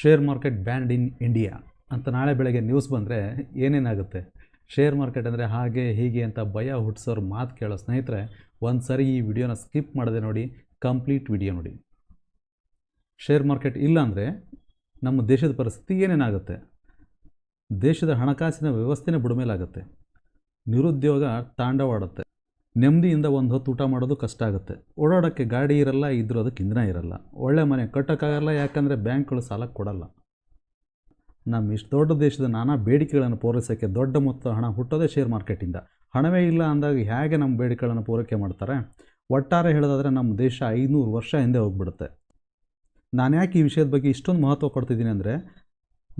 Share market band in India ಅಂತ ನಾಳೆ ಬೆಳಗ್ಗೆ ನ್ಯೂಸ್ ಬಂದರೆ ಏನೇನಾಗುತ್ತೆ? ಶೇರ್ ಮಾರ್ಕೆಟ್ ಅಂದರೆ ಹಾಗೆ ಹೀಗೆ ಅಂತ ಭಯ ಹುಟ್ಟಿಸೋರು ಮಾತು ಕೇಳೋ ಸ್ನೇಹಿತರೆ, ಒಂದು ಸರಿ ಈ ವಿಡಿಯೋನ ಸ್ಕಿಪ್ ಮಾಡದೆ ನೋಡಿ ಕಂಪ್ಲೀಟ್ ವಿಡಿಯೋ ನೋಡಿ. ಶೇರ್ ಮಾರ್ಕೆಟ್ ಇಲ್ಲಾಂದರೆ ನಮ್ಮ ದೇಶದ ಪರಿಸ್ಥಿತಿ ಏನೇನಾಗುತ್ತೆ? ದೇಶದ ಹಣಕಾಸಿನ ವ್ಯವಸ್ಥೆನೇ ಬುಡಮೇಲಾಗುತ್ತೆ. ನಿರುದ್ಯೋಗ ತಾಂಡವಾಡುತ್ತೆ. ನೆಮ್ಮದಿಯಿಂದ ಒಂದು ಹೊತ್ತು ಊಟ ಮಾಡೋದು ಕಷ್ಟ ಆಗುತ್ತೆ. ಓಡಾಡೋಕ್ಕೆ ಗಾಡಿ ಇರಲ್ಲ, ಇದ್ರೂ ಅದಕ್ಕೆ ಇಂಧನ ಇರಲ್ಲ. ಒಳ್ಳೆ ಮನೆ ಕಟ್ಟೋಕ್ಕಾಗಲ್ಲ, ಯಾಕಂದರೆ ಬ್ಯಾಂಕ್ಗಳು ಸಾಲ ಕೊಡಲ್ಲ. ನಮ್ಮ ಇಷ್ಟು ದೊಡ್ಡ ದೇಶದ ನಾನಾ ಬೇಡಿಕೆಗಳನ್ನು ಪೂರೈಸೋಕ್ಕೆ ದೊಡ್ಡ ಮೊತ್ತ ಹಣ ಹುಟ್ಟೋದೇ ಶೇರ್ ಮಾರ್ಕೆಟಿಂದ ಹಣವೇ ಇಲ್ಲ ಅಂದಾಗ ಹೇಗೆ ನಮ್ಮ ಬೇಡಿಕೆಗಳನ್ನು ಪೂರೈಕೆ ಮಾಡ್ತಾರೆ? ಒಟ್ಟಾರೆ ಹೇಳೋದಾದರೆ ನಮ್ಮ ದೇಶ ಐನೂರು ವರ್ಷ ಹಿಂದೆ ಹೋಗ್ಬಿಡುತ್ತೆ. ನಾನು ಯಾಕೆ ಈ ವಿಷಯದ ಬಗ್ಗೆ ಇಷ್ಟೊಂದು ಮಹತ್ವ ಕೊಡ್ತಿದ್ದೀನಿ ಅಂದರೆ,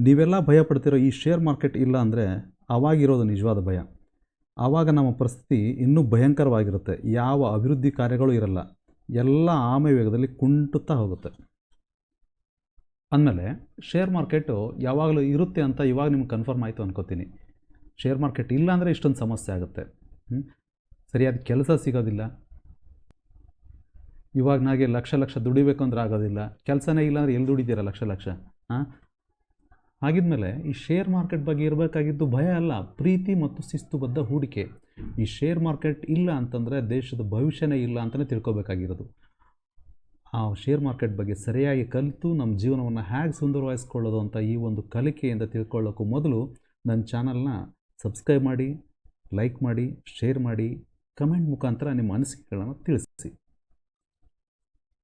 ನೀವೆಲ್ಲ ಭಯ ಪಡ್ತಿರೋ ಈ ಶೇರ್ ಮಾರ್ಕೆಟ್ ಇಲ್ಲ ಅಂದರೆ ಅವಾಗಿರೋದು ನಿಜವಾದ ಭಯ. ಆವಾಗ ನಮ್ಮ ಪರಿಸ್ಥಿತಿ ಇನ್ನೂ ಭಯಂಕರವಾಗಿರುತ್ತೆ. ಯಾವ ಅಭಿವೃದ್ಧಿ ಕಾರ್ಯಗಳು ಇರಲ್ಲ. ಎಲ್ಲ ಆಮೆ ವೇಗದಲ್ಲಿ ಕುಂಟುತ್ತಾ ಹೋಗುತ್ತೆ. ಅಂದಮೇಲೆ ಶೇರ್ ಮಾರ್ಕೆಟು ಯಾವಾಗಲೂ ಇರುತ್ತೆ ಅಂತ ಇವಾಗ ನಿಮ್ಗೆ ಕನ್ಫರ್ಮ್ ಆಯಿತು ಅನ್ಕೋತೀನಿ. ಶೇರ್ ಮಾರ್ಕೆಟ್ ಇಲ್ಲ ಅಂದರೆ ಇಷ್ಟೊಂದು ಸಮಸ್ಯೆ ಆಗುತ್ತೆ. ಸರಿಯಾದ ಕೆಲಸ ಸಿಗೋದಿಲ್ಲ. ಇವಾಗ ನಾಗೆ ಲಕ್ಷ ಲಕ್ಷ ದುಡಿಬೇಕು ಅಂದ್ರೆ ಆಗೋದಿಲ್ಲ. ಕೆಲಸನೇ ಇಲ್ಲ ಅಂದರೆ ಎಲ್ಲಿ ದುಡಿತೀರ ಲಕ್ಷ ಲಕ್ಷ? ಹಾಂ ಹಾಗಿದ್ಮೇಲೆ ಈ ಶೇರ್ ಮಾರ್ಕೆಟ್ ಬಗ್ಗೆ ಇರಬೇಕಾಗಿದ್ದು ಭಯ ಅಲ್ಲ, ಪ್ರೀತಿ ಮತ್ತು ಶಿಸ್ತುಬದ್ಧ ಹೂಡಿಕೆ. ಈ ಶೇರ್ ಮಾರ್ಕೆಟ್ ಇಲ್ಲ ಅಂತಂದರೆ ದೇಶದ ಭವಿಷ್ಯನೇ ಇಲ್ಲ ಅಂತಲೇ ತಿಳ್ಕೊಬೇಕಾಗಿರೋದು. ಆ ಶೇರ್ ಮಾರ್ಕೆಟ್ ಬಗ್ಗೆ ಸರಿಯಾಗಿ ಕಲಿತು ನಮ್ಮ ಜೀವನವನ್ನು ಹೇಗೆ ಸುಂದರವಾಗಿಸ್ಕೊಳ್ಳೋದು ಅಂತ ಈ ಒಂದು ಕಲಿಕೆಯಿಂದ ತಿಳ್ಕೊಳ್ಳೋಕ್ಕೂ ಮೊದಲು ನನ್ನ ಚಾನಲ್ನ ಸಬ್ಸ್ಕ್ರೈಬ್ ಮಾಡಿ ಲೈಕ್ ಮಾಡಿ ಶೇರ್ ಮಾಡಿ ಕಮೆಂಟ್ ಮುಖಾಂತರ ನಿಮ್ಮ ಅನಿಸಿಕೆಗಳನ್ನು ತಿಳಿಸಿ.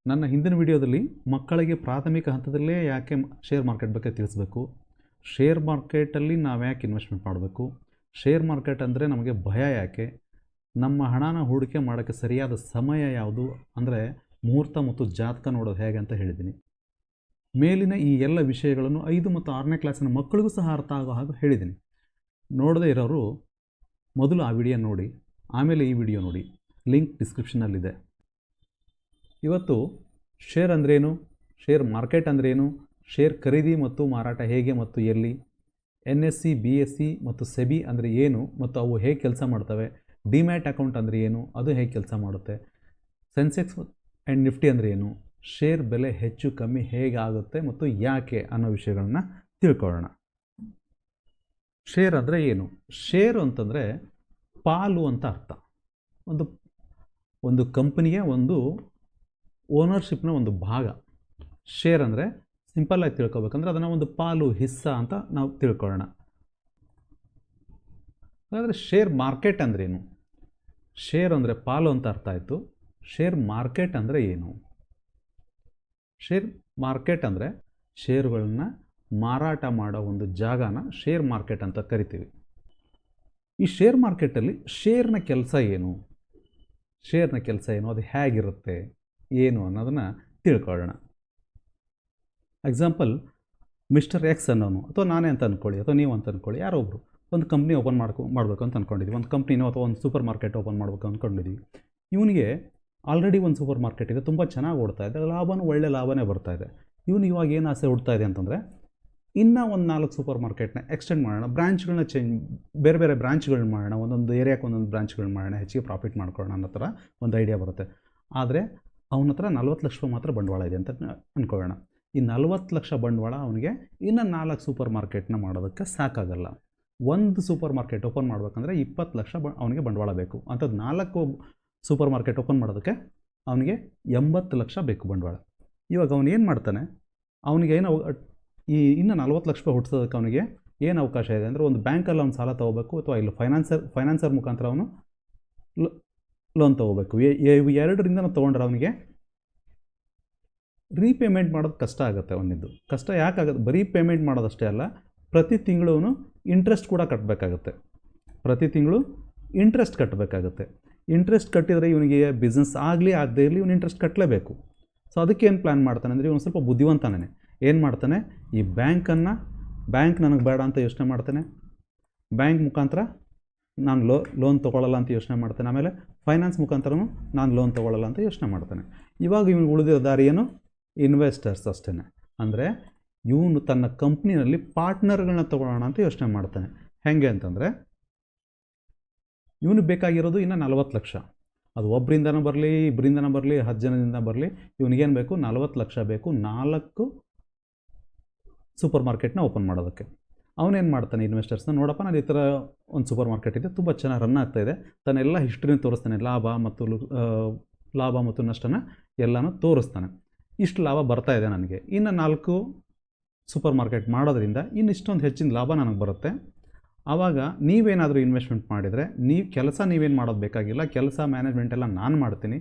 ನನ್ನ ಹಿಂದಿನ ವಿಡಿಯೋದಲ್ಲಿ ಮಕ್ಕಳಿಗೆ ಪ್ರಾಥಮಿಕ ಹಂತದಲ್ಲೇ ಯಾಕೆ ಶೇರ್ ಮಾರ್ಕೆಟ್ ಬಗ್ಗೆ ತಿಳಿಸ್ಬೇಕು? ಶೇರ್ ಮಾರ್ಕೆಟಲ್ಲಿ ನಾವು ಯಾಕೆ ಇನ್ವೆಸ್ಟ್ಮೆಂಟ್ ಮಾಡಬೇಕು? ಶೇರ್ ಮಾರ್ಕೆಟ್ ಅಂದರೆ ನಮಗೆ ಭಯ ಯಾಕೆ? ನಮ್ಮ ಹಣನ ಹೂಡಿಕೆ ಮಾಡೋಕ್ಕೆ ಸರಿಯಾದ ಸಮಯ ಯಾವುದು? ಅಂದರೆ ಮುಹೂರ್ತ ಮತ್ತು ಜಾತಕ ನೋಡೋದು ಹೇಗೆ ಅಂತ ಹೇಳಿದ್ದೀನಿ ಮೇಲಿನ ಈ ಎಲ್ಲ ವಿಷಯಗಳನ್ನು ಐದು ಮತ್ತು ಆರನೇ ಕ್ಲಾಸಿನ ಮಕ್ಕಳಿಗೂ ಸಹ ಅರ್ಥ ಆಗೋ ಹಾಗೆ ಹೇಳಿದ್ದೀನಿ ನೋಡದೇ ಇರೋರು ಮೊದಲು ಆ ವಿಡಿಯೋ ನೋಡಿ, ಆಮೇಲೆ ಈ ವಿಡಿಯೋ ನೋಡಿ. ಲಿಂಕ್ ಡಿಸ್ಕ್ರಿಪ್ಷನಲ್ಲಿದೆ ಇವತ್ತು ಶೇರ್ ಅಂದ್ರೇನು? ಶೇರ್ ಮಾರ್ಕೆಟ್ ಅಂದ್ರೇನು? ಶೇರ್ ಖರೀದಿ ಮತ್ತು ಮಾರಾಟ ಹೇಗೆ ಮತ್ತು ಎಲ್ಲಿ? N S C, B S C ಮತ್ತು ಸೆಬಿ ಅಂದರೆ ಏನು ಮತ್ತು ಅವು ಹೇಗೆ ಕೆಲಸ ಮಾಡ್ತವೆ? ಡಿಮ್ಯಾಟ್ ಅಕೌಂಟ್ ಅಂದರೆ ಏನು? ಅದು ಹೇಗೆ ಕೆಲಸ ಮಾಡುತ್ತೆ? ಸೆನ್ಸೆಕ್ಸ್ ಆ್ಯಂಡ್ ನಿಫ್ಟಿ ಅಂದರೆ ಏನು? ಶೇರ್ ಬೆಲೆ ಹೆಚ್ಚು, ಕಮ್ಮಿ ಹೇಗಾಗುತ್ತೆ ಮತ್ತು ಯಾಕೆ ಅನ್ನೋ ವಿಷಯಗಳನ್ನ ತಿಳ್ಕೊಳ್ಳೋಣ. ಶೇರ್ ಅಂದರೆ ಏನು? ಶೇರು ಅಂತಂದರೆ ಪಾಲು ಅಂತ ಅರ್ಥ. ಒಂದು ಒಂದು ಕಂಪನಿಯ ಒಂದು ಓನರ್ಶಿಪ್ನ ಒಂದು ಭಾಗ. ಶೇರ್ ಅಂದರೆ ಸಿಂಪಲ್ಲಾಗಿ ತಿಳ್ಕೊಬೇಕಂದ್ರೆ ಅದನ್ನು ಒಂದು ಪಾಲು, ಹಿಸ್ಸ ಅಂತ ನಾವು ತಿಳ್ಕೊಳ್ಳೋಣ. ಹಾಗಾದರೆ ಶೇರ್ ಮಾರ್ಕೆಟ್ ಅಂದ್ರೇನು ಶೇರ್ ಅಂದರೆ ಪಾಲು ಅಂತ ಅರ್ಥ ಆಯಿತು. ಶೇರ್ ಮಾರ್ಕೆಟ್ ಅಂದರೆ ಏನು? ಶೇರ್ ಮಾರ್ಕೆಟ್ ಅಂದರೆ ಶೇರುಗಳನ್ನ ಮಾರಾಟ ಮಾಡೋ ಒಂದು ಜಾಗನ ಶೇರ್ ಮಾರ್ಕೆಟ್ ಅಂತ ಕರಿತೀವಿ. ಈ ಶೇರ್ ಮಾರ್ಕೆಟಲ್ಲಿ ಶೇರ್ನ ಕೆಲಸ ಏನು? ಶೇರ್ನ ಕೆಲಸ ಏನು? ಅದು ಹೇಗಿರುತ್ತೆ? ಏನು ಅನ್ನೋದನ್ನು ತಿಳ್ಕೊಳ್ಳೋಣ. ಎಕ್ಸಾಂಪಲ್ ಮಿಸ್ಟರ್ ಎಕ್ಸ್ ಅನ್ನೋನು, ಅಥವಾ ನಾನೇ ಅಂತ ಅಂದ್ಕೊಳ್ಳಿ ಅಥವಾ ನೀವು ಅಂತ ಅಂದ್ಕೊಳ್ಳಿ ಯಾರೋ ಒಬ್ಬರು ಒಂದು ಕಂಪ್ನಿ ಓಪನ್ ಮಾಡ್ಕೊ, ಮಾಡಬೇಕು ಅಂತ ಅಂದ್ಕೊಂಡಿದ್ದೀವಿ ಒಂದು ಕಂಪ್ನಿನೋ ಅಥವಾ ಒಂದು ಸೂಪರ್ ಮಾರ್ಕೆಟ್ ಓಪನ್ ಮಾಡಬೇಕು ಅಂದ್ಕೊಂಡಿದ್ದೀವಿ ಇವನಿಗೆ ಆಲ್ರೆಡಿ ಒಂದು ಸೂಪರ್ ಮಾರ್ಕೆಟ್ ಇದೆ, ತುಂಬ ಚೆನ್ನಾಗಿ ಓಡ್ತಾ ಇದೆ, ಲಾಭನೂ ಒಳ್ಳೆ ಲಾಭನೇ ಬರ್ತಾ ಇದೆ. ಇವನು ಇವಾಗ ಏನು ಆಸೆ ಹುಡ್ತಾ ಇದೆ ಅಂತಂದರೆ, ಇನ್ನೂ ಒಂದು ನಾಲ್ಕು ಸೂಪರ್ ಮಾರ್ಕೆಟ್ನ ಎಕ್ಸ್ಟೆಂಡ್ ಮಾಡೋಣ ಬ್ರಾಂಚ್ಗಳನ್ನ ಚೇಂಜ್ ಬೇರೆ ಬೇರೆ ಬ್ರಾಂಚ್ಗಳನ್ನ ಮಾಡೋಣ, ಒಂದೊಂದು ಏರಿಯಾಕ್ಕೆ ಒಂದೊಂದು ಬ್ರಾಂಚ್ಗಳನ್ನ ಮಾಡೋಣ, ಹೆಚ್ಚಿಗೆ ಪ್ರಾಫಿಟ್ ಮಾಡ್ಕೊಳ್ಳೋಣ ಅನ್ನೋ ಥರ ಒಂದು ಐಡಿಯಾ ಬರುತ್ತೆ. ಆದರೆ, ಅವನ ಹತ್ರ ನಲ್ವತ್ತು ಲಕ್ಷ ರೂಪಾಯಿ ಮಾತ್ರ ಬಂಡವಾಳ ಇದೆ ಅಂತ ಅಂದ್ಕೊಳ್ಳೋಣ ಈ ನಲವತ್ತು ಲಕ್ಷ ಬಂಡವಾಳ ಅವನಿಗೆ ಇನ್ನು ನಾಲ್ಕು ಸೂಪರ್ ಮಾರ್ಕೆಟ್ನ ಮಾಡೋದಕ್ಕೆ ಸಾಕಾಗಲ್ಲ. ಒಂದು ಸೂಪರ್ ಮಾರ್ಕೆಟ್ ಓಪನ್ ಮಾಡಬೇಕಂದ್ರೆ ಇಪ್ಪತ್ತು ಲಕ್ಷ ಬ ಅವನಿಗೆ ಬಂಡವಾಳ ಬೇಕು. ಅಂಥದ್ದು ನಾಲ್ಕು ಸೂಪರ್ ಮಾರ್ಕೆಟ್ ಓಪನ್ ಮಾಡೋದಕ್ಕೆ ಅವನಿಗೆ ಎಂಬತ್ತು ಲಕ್ಷ ಬೇಕು ಬಂಡವಾಳ. ಇವಾಗ ಅವನು ಏನು ಮಾಡ್ತಾನೆ? ಅವನಿಗೆ ಏನು ಈ ಇನ್ನು ನಲವತ್ತು ಲಕ್ಷ ರೂಪಾಯಿ ಹುಟ್ಟಿಸೋದಕ್ಕೆ ಅವನಿಗೆ ಏನು ಅವಕಾಶ ಇದೆ ಅಂದರೆ ಒಂದು ಬ್ಯಾಂಕಲ್ಲಿ ಅವ್ನು ಸಾಲ ತೊಗೋಬೇಕು ಅಥವಾ ಇಲ್ಲಿ ಫೈನಾನ್ಸರ್ ಫೈನಾನ್ಸರ್ ಮುಖಾಂತರ ಅವನು ಲೋನ್ ತೊಗೋಬೇಕು. ನಾವು ತೊಗೊಂಡ್ರೆ ಅವನಿಗೆ ರೀಪೇಮೆಂಟ್ ಮಾಡೋದು ಕಷ್ಟ ಆಗುತ್ತೆ ಒಂದಿದ್ದು ಕಷ್ಟ ಯಾಕಾಗುತ್ತೆ ಬರೀ ಪೇಮೆಂಟ್ ಮಾಡೋದಷ್ಟೇ ಅಲ್ಲ, ಪ್ರತಿ ತಿಂಗಳು ಇಂಟ್ರೆಸ್ಟ್ ಕೂಡ ಕಟ್ಟಬೇಕಾಗುತ್ತೆ ಪ್ರತಿ ತಿಂಗಳು ಇಂಟ್ರೆಸ್ಟ್ ಕಟ್ಟಬೇಕಾಗುತ್ತೆ ಇಂಟ್ರೆಸ್ಟ್ ಕಟ್ಟಿದರೆ ಇವನಿಗೆ ಬಿಸ್ನೆಸ್ ಆಗಲಿ ಆಗದೇ ಇರಲಿ ಇವನು ಇಂಟ್ರೆಸ್ಟ್ ಕಟ್ಟಲೇಬೇಕು ಸೊ ಅದಕ್ಕೆ ಏನು ಪ್ಲ್ಯಾನ್ ಮಾಡ್ತಾನೆ ಅಂದರೆ ಇವನು ಸ್ವಲ್ಪ ಬುದ್ಧಿವಂತನೇ ಏನು ಮಾಡ್ತಾನೆ? ಈ ಬ್ಯಾಂಕನ್ನು ಬ್ಯಾಂಕ್ ನನಗೆ ಬೇಡ ಅಂತ ಯೋಚನೆ ಮಾಡ್ತಾನೆ. ಬ್ಯಾಂಕ್ ಮುಖಾಂತರ ನಾನು ಲೋ ಲೋನ್ ತೊಗೊಳ್ಳಲ್ಲ ಅಂತ ಯೋಚನೆ ಮಾಡ್ತಾನೆ. ಆಮೇಲೆ ಫೈನಾನ್ಸ್ ಮುಖಾಂತರನೂ ನಾನು ಲೋನ್ ತೊಗೊಳ್ಳಲ್ಲ ಅಂತ ಯೋಚನೆ ಮಾಡ್ತಾನೆ. ಇವಾಗ ಇವನು ಉಳಿದಿರೋ ದಾರಿ ಇನ್ವೆಸ್ಟರ್ಸ್ ಅಷ್ಟೇ ಅಂದರೆ ಇವನು ತನ್ನ ಕಂಪ್ನಿನಲ್ಲಿ ಪಾರ್ಟ್ನರ್ಗಳನ್ನ ತೊಗೊಳ್ಳೋಣ ಅಂತ ಯೋಚನೆ ಮಾಡ್ತಾನೆ. ಹೇಗೆ ಅಂತಂದರೆ, ಇವನಿಗೆ ಬೇಕಾಗಿರೋದು ಇನ್ನು ನಲವತ್ತು ಲಕ್ಷ. ಅದು ಒಬ್ಬರಿಂದನೂ ಬರಲಿ ಇಬ್ಬರಿಂದನೂ ಬರಲಿ, ಹತ್ತು ಜನದಿಂದ ಬರಲಿ, ಇವನಿಗೇನು ಬೇಕು? ನಲ್ವತ್ತು ಲಕ್ಷ ಬೇಕು ನಾಲ್ಕು ಸೂಪರ್ ಮಾರ್ಕೆಟ್ನ ಓಪನ್ ಮಾಡೋದಕ್ಕೆ. ಅವನೇನು ಮಾಡ್ತಾನೆ ಇನ್ವೆಸ್ಟರ್ಸ್ನ? ನೋಡಪ್ಪ, ನಾನು ಈ ಥರ ಒಂದು ಸೂಪರ್ ಮಾರ್ಕೆಟ್ ಇದೆ, ತುಂಬ ಚೆನ್ನಾಗಿ ರನ್ ಆಗ್ತಾ ಇದೆ. ತನ್ನೆಲ್ಲ ಹಿಸ್ಟ್ರಿನ ತೋರಿಸ್ತಾನೆ, ಲಾಭ ಮತ್ತು ಲಾಭ ಮತ್ತು ನಷ್ಟನ ಎಲ್ಲನೂ ತೋರಿಸ್ತಾನೆ. ಇಷ್ಟು ಲಾಭ ಬರ್ತಾ ಇದೆ ನನಗೆ. ಇನ್ನು ನಾಲ್ಕು ಸೂಪರ್ ಮಾರ್ಕೆಟ್ ಮಾಡೋದ್ರಿಂದ ಇನ್ನು ಇಷ್ಟೊಂದು ಹೆಚ್ಚಿನ ಲಾಭ ನನಗೆ ಬರುತ್ತೆ. ಆವಾಗ ನೀವೇನಾದರೂ ಇನ್ವೆಸ್ಟ್ಮೆಂಟ್ ಮಾಡಿದರೆ ನೀವು, ಕೆಲಸ ನೀವೇನು ಮಾಡೋದು ಬೇಕಾಗಿಲ್ಲ, ಕೆಲಸ ಮ್ಯಾನೇಜ್ಮೆಂಟ್ ಎಲ್ಲ ನಾನು ಮಾಡ್ತೀನಿ.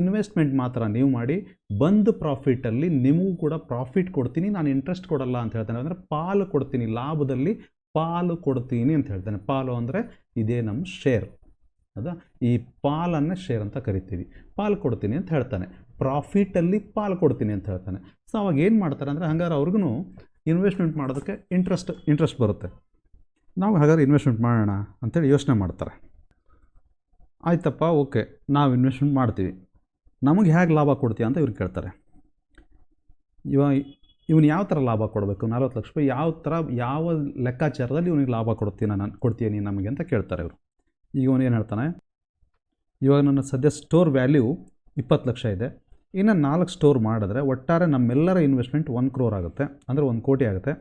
ಇನ್ವೆಸ್ಟ್ಮೆಂಟ್ ಮಾತ್ರ ನೀವು ಮಾಡಿ, ಬಂದು ಪ್ರಾಫಿಟಲ್ಲಿ ನಿಮಗೂ ಕೂಡ ಪ್ರಾಫಿಟ್ ಕೊಡ್ತೀನಿ, ನಾನು ಇಂಟ್ರೆಸ್ಟ್ ಕೊಡಲ್ಲ ಅಂತ ಹೇಳ್ತಾನೆ. ಅಂದರೆ ಪಾಲು ಕೊಡ್ತೀನಿ, ಲಾಭದಲ್ಲಿ ಪಾಲು ಕೊಡ್ತೀನಿ ಅಂತ ಹೇಳ್ತಾನೆ. ಪಾಲು ಅಂದರೆ ಇದೇ ನಮ್ಮ ಶೇರ್ ಹೌದಾ ಈ ಪಾಲನ್ನು ಶೇರ್ ಅಂತ ಕರಿತೀವಿ. ಪಾಲು ಕೊಡ್ತೀನಿ ಅಂತ ಹೇಳ್ತಾನೆ. ಪ್ರಾಫಿಟಲ್ಲಿ ಪಾಲು ಕೊಡ್ತೀನಿ ಅಂತ ಹೇಳ್ತಾನೆ. ಸೊ ಅವಾಗ ಏನು ಮಾಡ್ತಾರೆ ಅಂದರೆ ಹಂಗಾರೆ ಅವ್ರಿಗೂ ಇನ್ವೆಸ್ಟ್ಮೆಂಟ್ ಮಾಡೋದಕ್ಕೆ ಇಂಟ್ರೆಸ್ಟ್ ಇಂಟ್ರೆಸ್ಟ್ ಬರುತ್ತೆ. ನಾವು ಹಾಗಾದ್ರೆ ಇನ್ವೆಸ್ಟ್ಮೆಂಟ್ ಮಾಡೋಣ ಅಂತೇಳಿ ಯೋಚನೆ ಮಾಡ್ತಾರೆ. ಆಯ್ತಪ್ಪ, ಓಕೆ, ನಾವು ಇನ್ವೆಸ್ಟ್ಮೆಂಟ್ ಮಾಡ್ತೀವಿ. ನಮಗೆ ಹೇಗೆ ಲಾಭ ಕೊಡ್ತೀಯ ಅಂತ ಇವ್ರು ಕೇಳ್ತಾರೆ. ಇವ, ಇವನು ಯಾವ ಥರ ಲಾಭ ಕೊಡಬೇಕು? ನಲ್ವತ್ತು ಲಕ್ಷ ರೂಪಾಯಿ ಯಾವ ಥರ ಯಾವ ಲೆಕ್ಕಾಚಾರದಲ್ಲಿ ಇವನಿಗೆ ಲಾಭ ಕೊಡ್ತೀನಿ ನಾನು, ಕೊಡ್ತೀಯ ನೀನು ನಮಗೆ ಅಂತ ಕೇಳ್ತಾರೆ ಇವರು. ಈಗ ಅವನು ಏನು ಹೇಳ್ತಾನೆ? ಇವಾಗ ನನ್ನ ಸದ್ಯ ಸ್ಟೋರ್ ವ್ಯಾಲ್ಯೂ ಇಪ್ಪತ್ತು ಲಕ್ಷ ಇದೆ. ಇನ್ನು ನಾಲ್ಕು ಸ್ಟೋರ್ ಮಾಡಿದ್ರೆ ಒಟ್ಟಾರೆ ನಮ್ಮೆಲ್ಲರ ಇನ್ವೆಸ್ಟ್ಮೆಂಟ್ ಒನ್ ಕ್ರೋರ್ ಆಗುತ್ತೆ. ಅಂದರೆ ಒಂದು ಕೋಟಿ ಆಗುತ್ತೆ.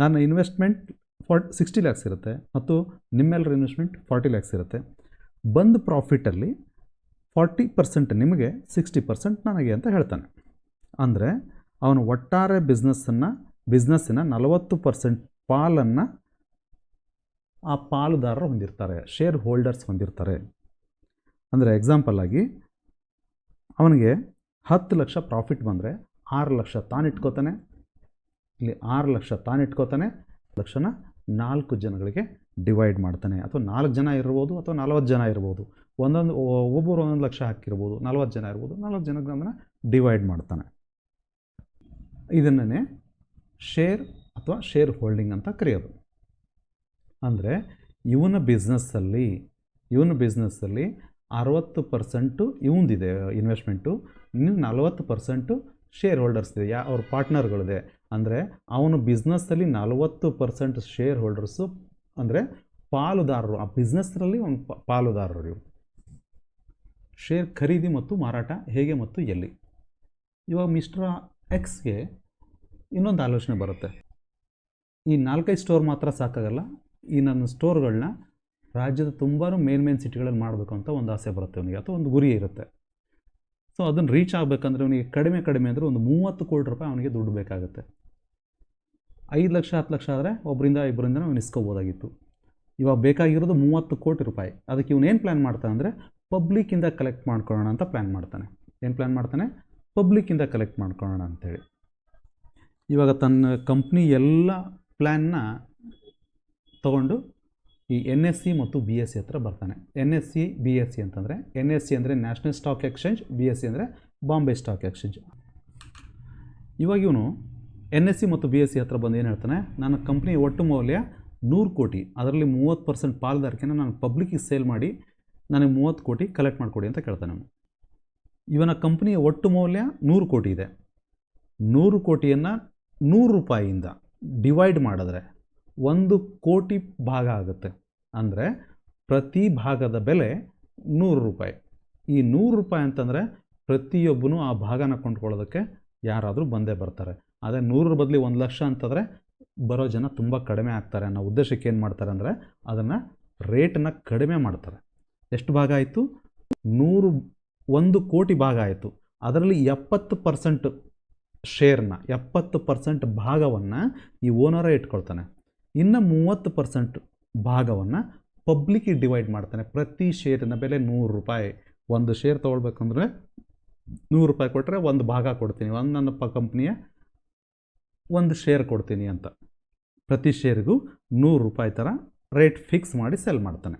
ನನ್ನ ಇನ್ವೆಸ್ಟ್ಮೆಂಟ್ ಫಾರ್ಟ್ ಸಿಕ್ಸ್ಟಿ ಲ್ಯಾಕ್ಸ್ ಇರುತ್ತೆ ಮತ್ತು ನಿಮ್ಮೆಲ್ಲರ ಇನ್ವೆಸ್ಟ್ಮೆಂಟ್ ಫಾರ್ಟಿ ಲ್ಯಾಕ್ಸ್ ಇರುತ್ತೆ. ಬಂದು ಪ್ರಾಫಿಟಲ್ಲಿ ಫಾರ್ಟಿ ಪರ್ಸೆಂಟ್ ನಿಮಗೆ ಸಿಕ್ಸ್ಟಿ ಪರ್ಸೆಂಟ್ ನನಗೆ ಅಂತ ಹೇಳ್ತಾನೆ. ಅಂದರೆ ಅವನು ಒಟ್ಟಾರೆ ಬಿಸ್ನೆಸ್ಸನ್ನು ಬಿಸ್ನೆಸ್ಸಿನ ನಲವತ್ತು ಪರ್ಸೆಂಟ್ ಪಾಲನ್ನು ಆ ಪಾಲುದಾರರು ಹೊಂದಿರ್ತಾರೆ ಶೇರ್ ಹೋಲ್ಡರ್ಸ್ ಹೊಂದಿರ್ತಾರೆ. ಅಂದರೆ ಎಕ್ಸಾಂಪಲ್ ಆಗಿ ಅವನಿಗೆ ಹತ್ತು ಲಕ್ಷ ಪ್ರಾಫಿಟ್ ಬಂದರೆ ಆರು ಲಕ್ಷ ತಾನಿಟ್ಕೋತಾನೆ ಇಲ್ಲಿ ಆರು ಲಕ್ಷ ತಾನಿಟ್ಕೋತಾನೆ ಲಕ್ಷನ ನಾಲ್ಕು ಜನಗಳಿಗೆ ಡಿವೈಡ್ ಮಾಡ್ತಾನೆ. ಅಥವಾ ನಾಲ್ಕು ಜನ ಇರ್ಬೋದು ಅಥವಾ ನಲವತ್ತು ಜನ ಇರ್ಬೋದು. ಒಂದೊಂದು ಒಬ್ಬರು ಒಂದೊಂದು ಲಕ್ಷ ಹಾಕಿರ್ಬೋದು, ನಲ್ವತ್ತು ಜನ ಇರ್ಬೋದು, ನಲ್ವತ್ತು ಜನಕ್ಕೆ ಅದನ್ನು ಡಿವೈಡ್ ಮಾಡ್ತಾನೆ. ಇದನ್ನೇ ಶೇರ್ ಅಥವಾ ಶೇರ್ ಹೋಲ್ಡಿಂಗ್ ಅಂತ ಕರೆಯೋದು. ಅಂದರೆ ಇವನ ಬಿಸ್ನೆಸ್ಸಲ್ಲಿ ಇವನ ಬಿಸ್ನೆಸ್ಸಲ್ಲಿ ಅರವತ್ತು ಪರ್ಸೆಂಟು ಇವಂದಿದೆ ಇನ್ವೆಸ್ಟ್ಮೆಂಟು ಇನ್ನು ನಲವತ್ತು ಪರ್ಸೆಂಟು ಶೇರ್ ಹೋಲ್ಡರ್ಸ್ ಇದೆ. ಯಾ ಅವ್ರ ಪಾರ್ಟ್ನರ್ಗಳಿದೆ ಅಂದರೆ ಅವನು ಬಿಸ್ನೆಸ್ಸಲ್ಲಿ ನಲವತ್ತು ಪರ್ಸೆಂಟ್ ಶೇರ್ ಹೋಲ್ಡರ್ಸು ಅಂದರೆ ಪಾಲುದಾರರು. ಆ ಬಿಸ್ನೆಸ್ನಲ್ಲಿ ಒಂದು ಪಾಲುದಾರರು ಇವು ಶೇರ್ ಖರೀದಿ ಮತ್ತು ಮಾರಾಟ ಹೇಗೆ ಮತ್ತು ಎಲ್ಲಿ? ಇವಾಗ ಮಿಸ್ಟರ್ ಎಕ್ಸ್ಗೆ ಇನ್ನೊಂದು ಆಲೋಚನೆ ಬರುತ್ತೆ. ಈ ನಾಲ್ಕೈದು ಸ್ಟೋರ್ ಮಾತ್ರ ಸಾಕಾಗಲ್ಲ. ಈ ನನ್ನ ಸ್ಟೋರ್ಗಳನ್ನ ರಾಜ್ಯದ ತುಂಬ ಮೇನ್ ಮೇನ್ ಸಿಟಿಗಳಲ್ಲಿ ಮಾಡಬೇಕು ಅಂತ ಒಂದು ಆಸೆ ಬರುತ್ತೆ ಅವನಿಗೆ, ಅಥವಾ ಒಂದು ಗುರಿ ಇರುತ್ತೆ. ಸೊ ಅದನ್ನು ರೀಚ್ ಆಗಬೇಕಂದ್ರೆ ಅವನಿಗೆ ಕಡಿಮೆ ಕಡಿಮೆ ಅಂದರೆ ಒಂದು ಮೂವತ್ತು ಕೋಟಿ ರೂಪಾಯಿ ಅವನಿಗೆ ದುಡ್ಡು ಬೇಕಾಗುತ್ತೆ. ಐದು ಲಕ್ಷ, ಹತ್ತು ಲಕ್ಷ ಆದರೆ ಒಬ್ಬರಿಂದ ಇಬ್ಬರಿಂದ ಅವನು ಇಸ್ಕೋಬೋದಾಗಿತ್ತು. ಇವಾಗ ಬೇಕಾಗಿರೋದು ಮೂವತ್ತು ಕೋಟಿ ರೂಪಾಯಿ. ಅದಕ್ಕೆ ಇವನು ಏನು ಪ್ಲ್ಯಾನ್ ಮಾಡ್ತಾನೆ ಅಂದರೆ ಪಬ್ಲಿಕ್ಕಿಂದ ಕಲೆಕ್ಟ್ ಮಾಡ್ಕೊಳ್ಳೋಣ ಅಂತ ಪ್ಲ್ಯಾನ್ ಮಾಡ್ತಾನೆ. ಏನು ಪ್ಲ್ಯಾನ್ ಮಾಡ್ತಾನೆ? ಪಬ್ಲಿಕ್ಕಿಂದ ಕಲೆಕ್ಟ್ ಮಾಡ್ಕೊಳ್ಳೋಣ ಅಂಥೇಳಿ ಇವಾಗ ತನ್ನ ಕಂಪ್ನಿ ಎಲ್ಲ ಪ್ಲ್ಯಾನ್ನ ತಗೊಂಡು ಈ ಎನ್ ಎಸ್ ಸಿ ಮತ್ತು ಬಿ ಎಸ್ ಸಿ ಹತ್ರ ಬರ್ತಾನೆ. N S C B S C ಅಂತಂದರೆ ಎನ್ ಎಸ್ ಸಿ ಅಂದರೆ national stock exchange B S C ಅಂದರೆ ಬಾಂಬೆ ಸ್ಟಾಕ್ ಎಕ್ಸ್ಚೇಂಜ್ ಇವಾಗ ಇವನು ಎನ್ ಎಸ್ ಸಿ ಮತ್ತು ಬಿ ಎಸ್ ಸಿ ಹತ್ರ ಬಂದು ಏನು ಹೇಳ್ತಾನೆ ನನ್ನ ಕಂಪ್ನಿ ಒಟ್ಟು ಮೌಲ್ಯ ನೂರು ಕೋಟಿ, ಅದರಲ್ಲಿ ಮೂವತ್ತು ಪರ್ಸೆಂಟ್ ಪಾಲುದಾರಿಕೆನ ನಾನು ಪಬ್ಲಿಕ್ಕಿಗೆ ಸೇಲ್ ಮಾಡಿ ನನಗೆ ಮೂವತ್ತು ಕೋಟಿ ಕಲೆಕ್ಟ್ ಮಾಡಿಕೊಡಿ ಅಂತ ಕೇಳ್ತಾನೆ ಅವನು. ಇವನ ಕಂಪ್ನಿಯ ಒಟ್ಟು ಮೌಲ್ಯ ನೂರು ಕೋಟಿ ಇದೆ. ನೂರು ಕೋಟಿಯನ್ನು ನೂರು ರೂಪಾಯಿಯಿಂದ ಡಿವೈಡ್ ಮಾಡಿದ್ರೆ ಒಂದು ಕೋಟಿ ಭಾಗ ಆಗುತ್ತೆ. ಅಂದರೆ ಪ್ರತಿ ಭಾಗದ ಬೆಲೆ ನೂರು ರೂಪಾಯಿ. ಈ ನೂರು ರೂಪಾಯಿ ಅಂತಂದರೆ ಪ್ರತಿಯೊಬ್ಬನೂ ಆ ಭಾಗನ ಕೊಂಡ್ಕೊಳ್ಳೋದಕ್ಕೆ ಯಾರಾದರೂ ಬಂದೇ ಬರ್ತಾರೆ. ಅದೇ ನೂರರ ಬದಲಿ ಒಂದು ಲಕ್ಷ ಅಂತಂದರೆ ಬರೋ ಜನ ತುಂಬ ಕಡಿಮೆ ಆಗ್ತಾರೆ ಅನ್ನೋ ಉದ್ದೇಶಕ್ಕೆ ಏನು ಮಾಡ್ತಾರೆ ಅಂದರೆ ಅದನ್ನು ರೇಟನ್ನು ಕಡಿಮೆ ಮಾಡ್ತಾರೆ. ಎಷ್ಟು ಭಾಗ ಆಯಿತು? ನೂರು, ಒಂದು ಕೋಟಿ ಭಾಗ ಆಯಿತು. ಅದರಲ್ಲಿ ಎಪ್ಪತ್ತು ಪರ್ಸೆಂಟ್ ಶೇರ್ನ ಎಪ್ಪತ್ತು ಪರ್ಸೆಂಟ್ ಭಾಗವನ್ನು ಈ ಓನರೇ ಇಟ್ಕೊಳ್ತಾನೆ. ಇನ್ನು ಮೂವತ್ತು ಪರ್ಸೆಂಟ್ ಭಾಗವನ್ನು ಪಬ್ಲಿಕ್ಕಿಗೆ ಡಿವೈಡ್ ಮಾಡ್ತಾನೆ. ಪ್ರತಿ ಶೇರಿನ ಬೆಲೆ ನೂರು ರೂಪಾಯಿ. ಒಂದು ಶೇರ್ ತೊಗೊಳ್ಬೇಕಂದ್ರೆ ನೂರು ರೂಪಾಯಿ ಕೊಟ್ಟರೆ ಒಂದು ಭಾಗ ಕೊಡ್ತೀನಿ. ಒಂದು ನನ್ನ ಪ ಕಂಪ್ನಿಯ ಒಂದು ಶೇರ್ ಕೊಡ್ತೀನಿ ಅಂತ. ಪ್ರತಿ ಶೇರಿಗೂ ನೂರು ರೂಪಾಯಿ ಥರ ರೇಟ್ ಫಿಕ್ಸ್ ಮಾಡಿ ಸೆಲ್ ಮಾಡ್ತಾನೆ.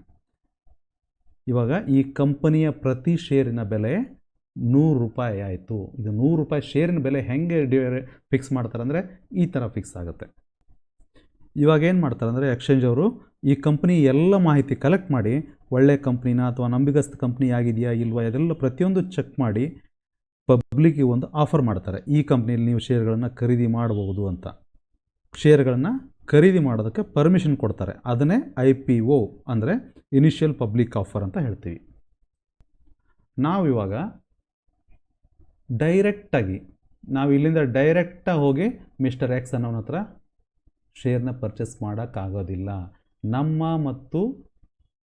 ಇವಾಗ ಈ ಕಂಪನಿಯ ಪ್ರತಿ ಶೇರಿನ ಬೆಲೆ ನೂರು ರೂಪಾಯಿ ಆಯಿತು. ಇದು ನೂರು ರೂಪಾಯಿ ಶೇರಿನ ಬೆಲೆ ಹೆಂಗೆ ಡಿ, ಫಿಕ್ಸ್ ಮಾಡ್ತಾರೆ ಅಂದರೆ ಈ ಥರ ಫಿಕ್ಸ್ ಆಗುತ್ತೆ. ಇವಾಗ ಏನು ಮಾಡ್ತಾರೆ ಅಂದರೆ ಎಕ್ಸ್ಚೇಂಜ್ ಅವರು ಈ ಕಂಪ್ನಿ ಎಲ್ಲ ಮಾಹಿತಿ ಕಲೆಕ್ಟ್ ಮಾಡಿ, ಒಳ್ಳೆ ಕಂಪ್ನಿನ ಅಥವಾ ನಂಬಿಗಸ್ತ ಕಂಪ್ನಿ ಆಗಿದೆಯಾ ಇಲ್ವಾ ಅದೆಲ್ಲ ಪ್ರತಿಯೊಂದು ಚೆಕ್ ಮಾಡಿ ಪಬ್ಲಿಕ್ಕಿಗೆ ಒಂದು ಆಫರ್ ಮಾಡ್ತಾರೆ. ಈ ಕಂಪ್ನಿಯಲ್ಲಿ ನೀವು ಶೇರ್ಗಳನ್ನು ಖರೀದಿ ಮಾಡಬಹುದು ಅಂತ. ಶೇರ್ಗಳನ್ನು ಖರೀದಿ ಮಾಡೋದಕ್ಕೆ ಪರ್ಮಿಷನ್ ಕೊಡ್ತಾರೆ. ಅದನ್ನೇ ಐ ಪಿ ಒ ಅಂದರೆ ಇನಿಷಿಯಲ್ ಪಬ್ಲಿಕ್ ಆಫರ್ ಅಂತ ಹೇಳ್ತೀವಿ. ನಾವಿವಾಗ ಡೈರೆಕ್ಟಾಗಿ ನಾವು ಇಲ್ಲಿಂದ ಡೈರೆಕ್ಟಾಗಿ ಹೋಗಿ ಮಿಸ್ಟರ್ ಎಕ್ಸ್ ಅನ್ನೋನ ಹತ್ರ ಶೇರ್ನ ಪರ್ಚೇಸ್ ಮಾಡೋಕ್ಕಾಗೋದಿಲ್ಲ. ನಮ್ಮ ಮತ್ತು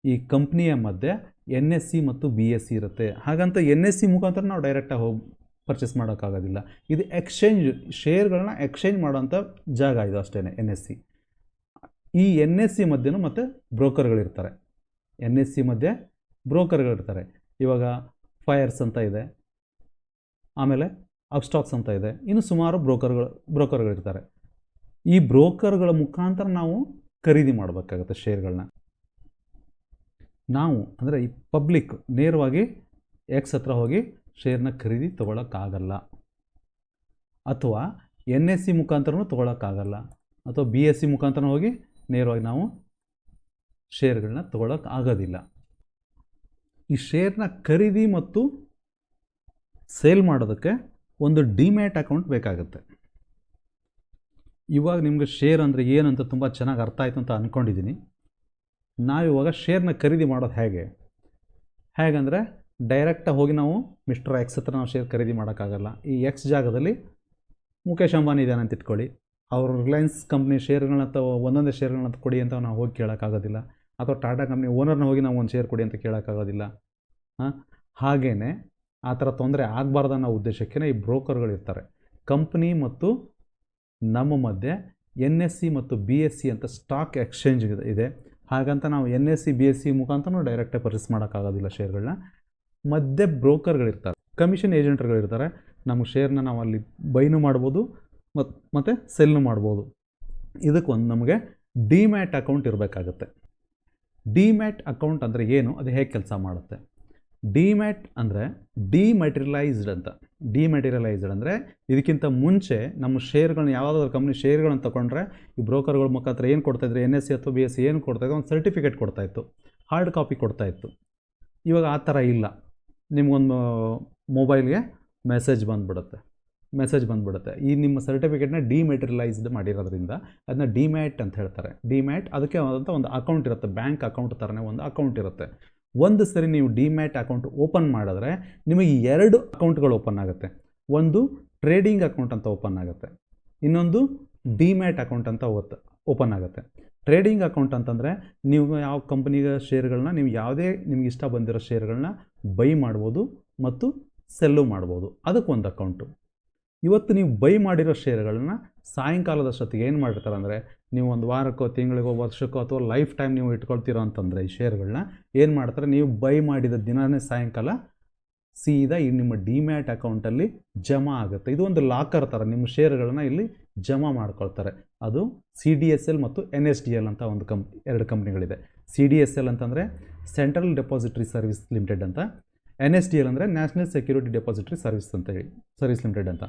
ಈ ಕಂಪ್ನಿಯ ಮಧ್ಯೆ ಎನ್ ಎಸ್ ಸಿ ಮತ್ತು ಬಿ ಎಸ್ ಸಿ ಇರುತ್ತೆ. ಹಾಗಂತ ಎನ್ ಎಸ್ ಸಿ ಮುಖಾಂತರ ನಾವು ಡೈರೆಕ್ಟಾಗಿ ಹೋಗಿ ಪರ್ಚೇಸ್ ಮಾಡೋಕ್ಕಾಗೋದಿಲ್ಲ. ಇದು ಎಕ್ಸ್ಚೇಂಜ್ ಶೇರ್ಗಳನ್ನ ಎಕ್ಸ್ಚೇಂಜ್ ಮಾಡೋಂಥ ಜಾಗ ಇದು ಅಷ್ಟೇ ಎನ್ ಎಸ್ ಸಿ ಈ ಎನ್ ಎಸ್ ಸಿ ಮಧ್ಯೆನೂ ಮತ್ತು ಬ್ರೋಕರ್ಗಳಿರ್ತಾರೆ ಎನ್ ಎಸ್ ಸಿ ಮಧ್ಯೆ ಬ್ರೋಕರ್ಗಳಿರ್ತಾರೆ ಇವಾಗ ಫೈರ್ಸ್ ಅಂತ ಇದೆ. ಆಮೇಲೆ ಅಬ್ಸ್ಟಾಕ್ಸ್ ಅಂತ ಇದೆ. ಇನ್ನು ಸುಮಾರು ಬ್ರೋಕರ್ಗಳು ಬ್ರೋಕರ್ಗಳಿರ್ತಾರೆ ಈ ಬ್ರೋಕರ್ಗಳ ಮುಖಾಂತರ ನಾವು ಖರೀದಿ ಮಾಡಬೇಕಾಗತ್ತೆ ಶೇರ್ಗಳನ್ನ ನಾವು ಅಂದರೆ ಈ ಪಬ್ಲಿಕ್ ನೇರವಾಗಿ ಎಕ್ಸ್ ಹತ್ರ ಹೋಗಿ ಶೇರ್ನ ಖರೀದಿ ತೊಗೊಳಕ್ಕಾಗಲ್ಲ. ಅಥವಾ ಎನ್ ಎಸ್ ಸಿ ಮುಖಾಂತರನೂ ತೊಗೊಳಕ್ಕಾಗಲ್ಲ. ಅಥವಾ ಬಿ ಎಸ್ ಸಿ ಮುಖಾಂತರ ಹೋಗಿ ನೇರವಾಗಿ ನಾವು ಶೇರ್ಗಳನ್ನ ತೊಗೊಳಕ್ಕೆ ಆಗೋದಿಲ್ಲ ಈ ಶೇರ್ನ ಖರೀದಿ ಮತ್ತು ಸೇಲ್ ಮಾಡೋದಕ್ಕೆ ಒಂದು ಡಿಮ್ಯಾಟ್ ಅಕೌಂಟ್ ಬೇಕಾಗುತ್ತೆ. ಇವಾಗ ನಿಮಗೆ ಶೇರ್ ಅಂದರೆ ಏನಂತ ತುಂಬ ಚೆನ್ನಾಗಿ ಅರ್ಥ ಆಯಿತು ಅಂತ ಅಂದ್ಕೊಂಡಿದ್ದೀನಿ ನಾವಿವಾಗ ಶೇರ್ನ ಖರೀದಿ ಮಾಡೋದು ಹೇಗೆ? ಹೇಗಂದರೆ ಡೈರೆಕ್ಟಾಗಿ ಹೋಗಿ ನಾವು ಮಿಸ್ಟರ್ ಎಕ್ಸ್ ಹತ್ರ ನಾವು ಶೇರ್ ಖರೀದಿ ಮಾಡೋಕ್ಕಾಗಲ್ಲ. ಈ ಎಕ್ಸ್ ಜಾಗದಲ್ಲಿ ಮುಖೇಶ್ ಅಂಬಾನಿ ಇದ್ದಾನೆ ಅಂತ ಇಟ್ಕೊಳ್ಳಿ. ಅವರು ರಿಲಯನ್ಸ್ ಕಂಪ್ನಿ ಶೇರ್ಗಳನ್ನ ಅಥವಾ ಒಂದೊಂದೇ ಶೇರ್ಗಳನ್ನ ಕೊಡಿ ಅಂತ ನಾವು ಹೋಗಿ ಕೇಳೋಕ್ಕಾಗೋದಿಲ್ಲ. ಅಥವಾ ಟಾಟಾ ಕಂಪ್ನಿ ಓನರ್ನ ಹೋಗಿ ನಾವು ಒಂದು ಶೇರ್ ಕೊಡಿ ಅಂತ ಕೇಳೋಕ್ಕಾಗೋದಿಲ್ಲ. ಹಾಗೇ ಆ ಥರ ತೊಂದರೆ ಆಗಬಾರ್ದು ಅನ್ನೋ ಉದ್ದೇಶಕ್ಕೆ ಈ ಬ್ರೋಕರ್ಗಳಿರ್ತಾರೆ ಕಂಪ್ನಿ ಮತ್ತು ನಮ್ಮ ಮಧ್ಯೆ ಎನ್ ಎಸ್ ಸಿ ಮತ್ತು ಬಿ ಎಸ್ ಸಿ ಅಂತ ಸ್ಟಾಕ್ ಎಕ್ಸ್ಚೇಂಜ್ ಇದೆ. ಹಾಗಂತ ನಾವು N S C B S C ಮುಖಾಂತರನೂ ಡೈರೆಕ್ಟಾಗಿ ಪರ್ಚೇಸ್ ಮಾಡೋಕ್ಕಾಗೋದಿಲ್ಲ ಶೇರ್ಗಳನ್ನ ಮಧ್ಯೆ ಬ್ರೋಕರ್ಗಳಿರ್ತಾರೆ ಕಮಿಷನ್ ಏಜೆಂಟ್ಗಳಿರ್ತಾರೆ ನಮ್ಮ ಶೇರ್ನ ನಾವು ಅಲ್ಲಿ ಬೈನು ಮಾಡ್ಬೋದು ಮತ್ತು ಮತ್ತು ಸೆಲ್ನು ಮಾಡ್ಬೋದು. ಇದಕ್ಕೊಂದು ನಮಗೆ ಡಿಮ್ಯಾಟ್ ಅಕೌಂಟ್ ಇರಬೇಕಾಗತ್ತೆ. ಡಿಮ್ಯಾಟ್ ಅಕೌಂಟ್ ಅಂದರೆ ಏನು? ಅದು ಹೇಗೆ ಕೆಲಸ ಮಾಡುತ್ತೆ? ಡಿಮ್ಯಾಟ್ ಅಂದರೆ ಡಿಮೆಟೀರಿಯಲೈಸ್ಡ್ ಅಂತ. ಡಿಮೆಟೀರಿಯಲೈಸ್ಡ್ ಅಂದರೆ ಇದಕ್ಕಿಂತ ಮುಂಚೆ ನಮ್ಮ ಶೇರ್ಗಳನ್ನ ಯಾವುದಾದ್ರು ಕಂಪ್ನಿ ಶೇರ್ಗಳನ್ನ ತೊಗೊಂಡ್ರೆ ಈ ಬ್ರೋಕರ್ಗಳ ಮುಖಾಂತರ ಏನು ಕೊಡ್ತಾಯಿದ್ರು ಎನ್ ಎಸ್ ಸಿ ಅಥವಾ ಬಿ ಎಸ್ ಸಿ ಏನು ಕೊಡ್ತಾಯಿದ್ರು ಒಂದು ಸರ್ಟಿಫಿಕೇಟ್ ಕೊಡ್ತಾಯಿತ್ತು ಹಾರ್ಡ್ ಕಾಪಿ ಕೊಡ್ತಾಯಿತ್ತು ಇವಾಗ ಆ ಥರ ಇಲ್ಲ. ನಿಮಗೊಂದು ಮೊಬೈಲ್ಗೆ ಮೆಸೇಜ್ ಬಂದುಬಿಡುತ್ತೆ. ಮೆಸೇಜ್ ಬಂದುಬಿಡುತ್ತೆ. ಈ ನಿಮ್ಮ ಸರ್ಟಿಫಿಕೇಟ್ನ ಡಿಮೆಟೀರಿಯಲೈಸ್ಡ್ ಮಾಡಿರೋದ್ರಿಂದ ಅದನ್ನ ಡಿಮ್ಯಾಟ್ ಅಂತ ಹೇಳ್ತಾರೆ. ಡಿಮ್ಯಾಟ್ ಅದಕ್ಕೆ ಆದಂಥ ಒಂದು ಅಕೌಂಟ್ ಇರುತ್ತೆ. ಬ್ಯಾಂಕ್ ಅಕೌಂಟ್ ಥರನೇ ಒಂದು ಅಕೌಂಟ್ ಇರುತ್ತೆ. ಒಂದು ಸರಿ ನೀವು ಡಿಮ್ಯಾಟ್ ಅಕೌಂಟ್ ಓಪನ್ ಮಾಡಿದ್ರೆ ನಿಮಗೆ ಎರಡು ಅಕೌಂಟ್ಗಳು ಓಪನ್ ಆಗುತ್ತೆ. ಒಂದು ಟ್ರೇಡಿಂಗ್ ಅಕೌಂಟ್ ಅಂತ ಓಪನ್ ಆಗುತ್ತೆ. ಇನ್ನೊಂದು ಡಿಮ್ಯಾಟ್ ಅಕೌಂಟ್ ಅಂತ ಓಪನ್ ಆಗುತ್ತೆ. ಟ್ರೇಡಿಂಗ್ ಅಕೌಂಟ್ ಅಂತಂದರೆ ನೀವು ಯಾವ ಕಂಪ್ನಿಗೆ ಶೇರ್ಗಳನ್ನ, ನೀವು ಯಾವುದೇ ನಿಮ್ಗೆ ಇಷ್ಟ ಬಂದಿರೋ ಶೇರ್ಗಳನ್ನ ಬೈ ಮಾಡ್ಬೋದು ಮತ್ತು ಸೆಲ್ಲು ಮಾಡ್ಬೋದು. ಅದಕ್ಕೊಂದು ಅಕೌಂಟು. ಇವತ್ತು ನೀವು ಬೈ ಮಾಡಿರೋ ಶೇರ್ಗಳನ್ನು ಸಾಯಂಕಾಲದಷ್ಟೊತ್ತಿಗೆ ಏನು ಮಾಡಿರ್ತಾರೆ ಅಂದರೆ, ನೀವು ಒಂದು ವಾರಕ್ಕೋ, ತಿಂಗಳಿಗೋ, ವರ್ಷಕ್ಕೋ ಅಥವಾ ಲೈಫ್ ಟೈಮ್ ನೀವು ಇಟ್ಕೊಳ್ತೀರೋ ಅಂತಂದರೆ ಈ ಶೇರ್ಗಳನ್ನ ಏನು ಮಾಡ್ತಾರೆ, ನೀವು ಬೈ ಮಾಡಿದ ದಿನವೇ ಸಾಯಂಕಾಲ ಸೀದಾ ಈ ನಿಮ್ಮ ಡಿಮ್ಯಾಟ್ ಅಕೌಂಟಲ್ಲಿ ಜಮಾ ಆಗುತ್ತೆ. ಇದು ಒಂದು ಲಾಕರ್ ಥರ ನಿಮ್ಮ ಶೇರ್ಗಳನ್ನ ಇಲ್ಲಿ ಜಮಾ ಮಾಡ್ಕೊಳ್ತಾರೆ. ಅದು ಸಿ ಡಿ ಎಸ್ ಎಲ್ ಮತ್ತು ಎನ್ ಎಸ್ ಡಿ ಎಲ್ ಅಂತ ಒಂದು ಕಂಪ್, ಎರಡು ಕಂಪ್ನಿಗಳಿದೆ. ಸಿ ಡಿ ಎಸ್ ಎಲ್ ಅಂತಂದರೆ ಸೆಂಟ್ರಲ್ ಡೆಪಾಸಿಟ್ರಿ ಸರ್ವಿಸ್ ಲಿಮಿಟೆಡ್ ಅಂತ, ಎನ್ ಎಸ್ ಡಿ ಎಲ್ ಅಂದರೆ ನ್ಯಾಷನಲ್ ಸೆಕ್ಯೂರಿಟಿ ಡೆಪಾಸಿಟ್ರಿ ಸರ್ವಿಸ್ ಅಂತ ಹೇಳಿ, ಸರ್ವಿಸ್ ಲಿಮಿಟೆಡ್ ಅಂತ.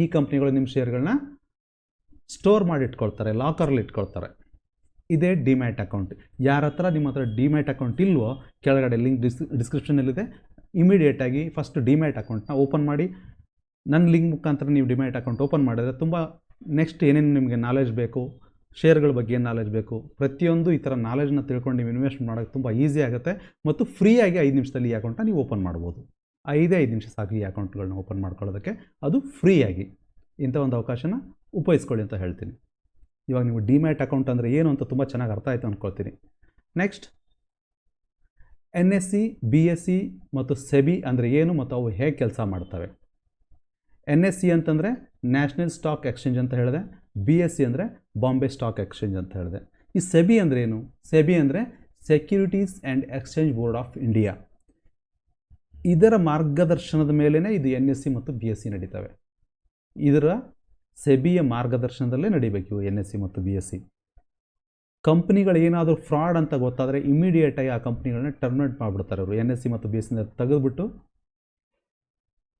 ಈ ಕಂಪ್ನಿಗಳು ನಿಮ್ಮ ಶೇರ್ಗಳನ್ನ ಸ್ಟೋರ್ ಮಾಡಿ ಇಟ್ಕೊಳ್ತಾರೆ ಲಾಕರ್ಲಿ ಇಟ್ಕೊಳ್ತಾರೆ. ಇದೇ ಡಿಮ್ಯಾಟ್ ಅಕೌಂಟ್. ಯಾರ ಹತ್ರ ನಿಮ್ಮ ಹತ್ರ ಡಿಮ್ಯಾಟ್ ಅಕೌಂಟ್ ಇಲ್ವೋ, ಕೆಳಗಡೆ ಲಿಂಕ್ ಡಿಸ್, ಡಿಸ್ಕ್ರಿಪ್ಷನಲ್ಲಿದೆ. ಇಮಿಡಿಯೇಟಾಗಿ ಫಸ್ಟ್ ಡಿಮ್ಯಾಟ್ ಅಕೌಂಟ್ನ ಓಪನ್ ಮಾಡಿ. ನನ್ನ ಲಿಂಕ್ ಮುಖಾಂತರ ನೀವು ಡಿಮ್ಯಾಟ್ ಅಕೌಂಟ್ ಓಪನ್ ಮಾಡಿದ್ರೆ ತುಂಬ ನೆಕ್ಸ್ಟ್ ಏನೇನು ನಿಮಗೆ ನಾಲೆಜ್ ಬೇಕು, ಶೇರ್ಗಳ ಬಗ್ಗೆ ಏನು ನಾಲೆಜ್ ಬೇಕು, ಪ್ರತಿಯೊಂದು ಈ ಥರ ನಾಲೆಜ್ನ ತಿಳ್ಕೊಂಡು ನೀವು ಇನ್ವೆಸ್ಟ್ ಮಾಡೋಕ್ಕೆ ತುಂಬ ಈಸಿ ಆಗುತ್ತೆ. ಮತ್ತು ಫ್ರೀಯಾಗಿ ಐದು ನಿಮಿಷದಲ್ಲಿ ಈ ಅಕೌಂಟ್ನ ನೀವು ಓಪನ್ ಮಾಡ್ಬೋದು. ಐದೇ ಐದು ನಿಮಿಷ ಸಾಕು ಈ ಅಕೌಂಟ್ಗಳನ್ನ ಓಪನ್ ಮಾಡ್ಕೊಳ್ಳೋದಕ್ಕೆ. ಅದು ಫ್ರೀಯಾಗಿ. ಇಂಥ ಒಂದು ಅವಕಾಶನ ಉಪಯೋಗಿಸ್ಕೊಳ್ಳಿ ಅಂತ ಹೇಳ್ತೀನಿ. ಇವಾಗ ನೀವು ಡಿಮ್ಯಾಟ್ ಅಕೌಂಟ್ ಅಂದರೆ ಏನು ಅಂತ ತುಂಬ ಚೆನ್ನಾಗಿ ಅರ್ಥ ಆಯಿತು ಅಂದ್ಕೊಳ್ತೀನಿ next, N S C, B S C ಮತ್ತು ಸೆಬಿ ಅಂದರೆ ಏನು ಮತ್ತು ಅವು ಹೇಗೆ ಕೆಲಸ ಮಾಡ್ತವೆ? ಎನ್ ಎಸ್ ಸಿ ಅಂತಂದರೆ ನ್ಯಾಷನಲ್ ಸ್ಟಾಕ್ ಎಕ್ಸ್ಚೇಂಜ್ ಅಂತ ಹೇಳಿದೆ. ಬಿ ಎಸ್ ಸಿ ಅಂದರೆ ಬಾಂಬೆ ಸ್ಟಾಕ್ ಎಕ್ಸ್ಚೇಂಜ್ ಅಂತ ಹೇಳಿದೆ. ಈ ಸೆಬಿ ಅಂದರೆ ಏನು? ಸೆಬಿ ಅಂದರೆ securities and exchange board of India. ಇದರ ಮಾರ್ಗದರ್ಶನದ ಮೇಲೇ ಇದು ಎನ್ ಎಸ್ ಸಿ ಮತ್ತು ಬಿ ಎಸ್ ಸಿ ನಡೀತವೆ. ಇದರ ಸೆಬಿಯ ಮಾರ್ಗದರ್ಶನದಲ್ಲೇ ನಡಿಬೇಕು ಇವು ಎನ್ ಎಸ್ ಸಿ ಮತ್ತು ಬಿ ಎಸ್ ಸಿ ಕಂಪ್ನಿಗಳು ಏನಾದರೂ ಫ್ರಾಡ್ ಅಂತ ಗೊತ್ತಾದರೆ ಇಮಿಡಿಯೇಟಾಗಿ ಆ ಕಂಪ್ನಿಗಳನ್ನ ಟರ್ಮಿನೇಟ್ ಮಾಡಿಬಿಡ್ತಾರೆ ಅವರು ಎನ್ ಎಸ್ ಸಿ ಮತ್ತು ಬಿ ಎಸ್ ಸಿನ ತೆಗೆದುಬಿಟ್ಟು